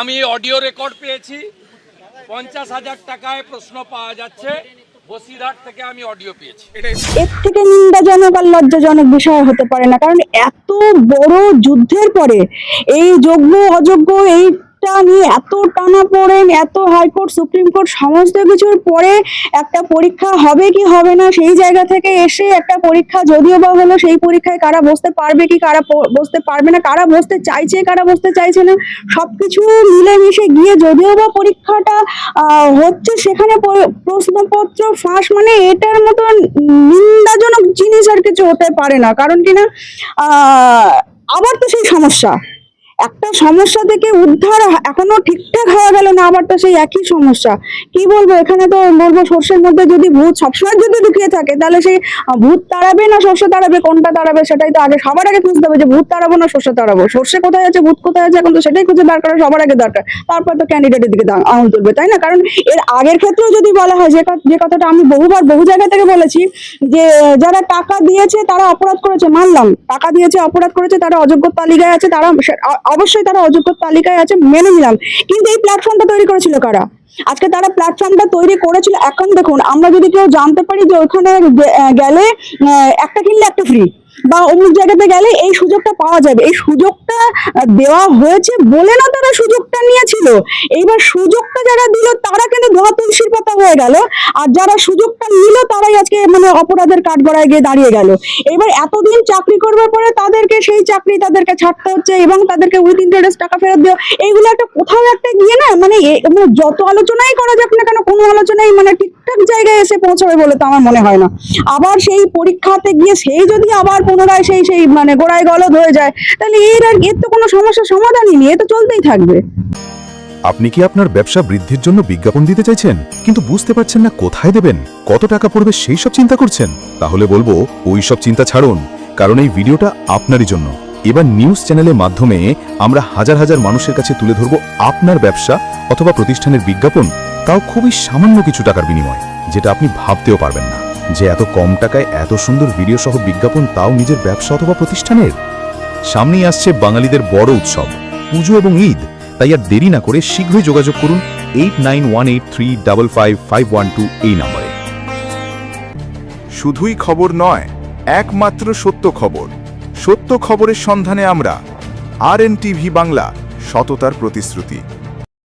আমি audio record পেয়েছি। পঞ্চাশ হাজার টাকায় প্রশ্ন পাওয়া যাচ্ছে। বসিরহাট থেকে আমি অডিও পেয়েছি। এর থেকে নিন্দাজনক আর লজ্জাজনক বিষয় হতে পারে না কারণ এত বড় যুদ্ধের পরে এই যোগ্য অযোগ্য এইটা নিয়ে এত টানা পড়েন এত হাইকোর্ট সুপ্রিম কোর্ট সমস্ত কিছুর পরে একটা পরীক্ষা হবে কি হবে না, সেই জায়গা থেকে এসে একটা পরীক্ষা যদিও বা হলো, সেই পরীক্ষায় কারা বসতে পারবে কি, কারা বসতে পারবে না, কারা বসতে চাইছে, কারা বসতে চাইছে না, সবকিছু মিলেমিশে গিয়ে যদিও বা পরীক্ষাটা হচ্ছে সেখানে প্রশ্নপত্র ফাঁস মানে এটার মতো নিন্দাজনক জিনিস আর কিছু হতে পারে না। কারণ কি না আবার তো সেই সমস্যা। একটা সমস্যা থেকে উদ্ধার এখনও ঠিকঠাক হওয়া গেল না, আবার তো সেই একই সমস্যা। কি বলব, এখানে তো বলব সর্ষের মধ্যে যদি ভূত সবসময় যদি লুকিয়ে থাকে, তাহলে সেই ভূত তাড়াবে না সর্ষে তাড়াবে, কোনটা তাড়াবে সেটাই তো আগে, সবার আগে খুঁজতে হবে যে ভূত তাড়াবো না সর্ষে তাড়াবো। সর্ষে কোথায় আছে, ভূত কোথায় আছে, এখন তো সেটাই খুঁজে বার করা সবার আগে দরকার। তারপর তো ক্যান্ডিডেটের দিকে আঙুল তুলবে, তাই না? কারণ এর আগের ক্ষেত্রেও যদি বলা হয়, যে যে কথাটা আমি বহুবার বহু জায়গা থেকে বলেছি, যে যারা টাকা দিয়েছে তারা অপরাধ করেছে, মানলাম। টাকা দিয়েছে, অপরাধ করেছে, তারা অযোগ্য তালিকায় আছে, তারা অবশ্যই তারা অযোগ্য তালিকায় আছে, মেনে নিলাম। কিন্তু এই প্ল্যাটফর্মটা তৈরি করেছিল কারা? আজকে তারা প্ল্যাটফর্মটা তৈরি করেছিল, এখন দেখুন, আমরা যদি কেউ জানতে পারি যে ওখানে গেলে একটা কিনলে একটা ফ্রি বা অমুক জায়গাতে গেলে এই সুযোগটা পাওয়া যাবে। এই সুযোগটা দেওয়া হয়েছে বলে না তারা সুযোগটা নিয়েছিল। এইবার সুযোগটা যারা দিল, তারা কিন্তু ধোয়া তুলসীর পাতা হয়ে গেল। আর যারা সুযোগটা নিল, তারাই আজকে মানে অপরাধের কাঠগড়ায় গিয়ে দাঁড়িয়ে গেল। এবার এতদিন চাকরি করবার পরে তাদেরকে সেই চাকরি তাদেরকে ছাড়তে হচ্ছে এবং তাদেরকে উইথ ইন্টারেস্ট টাকা ফেরত দেওয়া। এইগুলো একটা কোথাও একটা গিয়ে না মানে মানে যত আলোচনাই করা যাক না কেন, কোনো আলোচনাই মানে ঠিকঠাক জায়গায় এসে পৌঁছাবে বলে তো আমার মনে হয় না। আবার সেই পরীক্ষাতে গিয়ে সেই যদি আবার পুনরায় সেই সেই মানে গোড়ায় গলদ হয়ে যায়, তাহলে এর আর এর তো কোনো সমস্যার সমাধানই নেই, এ তো চলতেই থাকবে। আপনি কি আপনার ব্যবসা বৃদ্ধির জন্য বিজ্ঞাপন দিতে চাইছেন? কিন্তু বুঝতে পারছেন না কোথায় দেবেন, কত টাকা পড়বে সেই সব চিন্তা করছেন? তাহলে বলব, ওই সব চিন্তা ছাড়ুন, কারণ এই ভিডিওটা আপনারই জন্য। এবার নিউজ চ্যানেলের মাধ্যমে আমরা হাজার হাজার মানুষের কাছে তুলে ধরব আপনার ব্যবসা অথবা প্রতিষ্ঠানের বিজ্ঞাপন তাও খুবই সামান্য কিছু টাকার বিনিময়, যেটা আপনি ভাবতেও পারবেন না। যে এত কম টাকায় এত সুন্দর ভিডিও সহ বিজ্ঞাপন তাও নিজের ব্যবসা অথবা প্রতিষ্ঠানের? সামনেই আসছে বাঙালিদের বড় উৎসব, পুজো এবং ঈদ। তাই আর দেরি না করে শীঘ্রই যোগাযোগ করুন eight nine one eight three double five five one two এই নম্বরে। শুধুই খবর নয়, একমাত্র সত্য খবর। সত্য খবরের সন্ধানে আমরা আর বাংলা, সততার প্রতিশ্রুতি।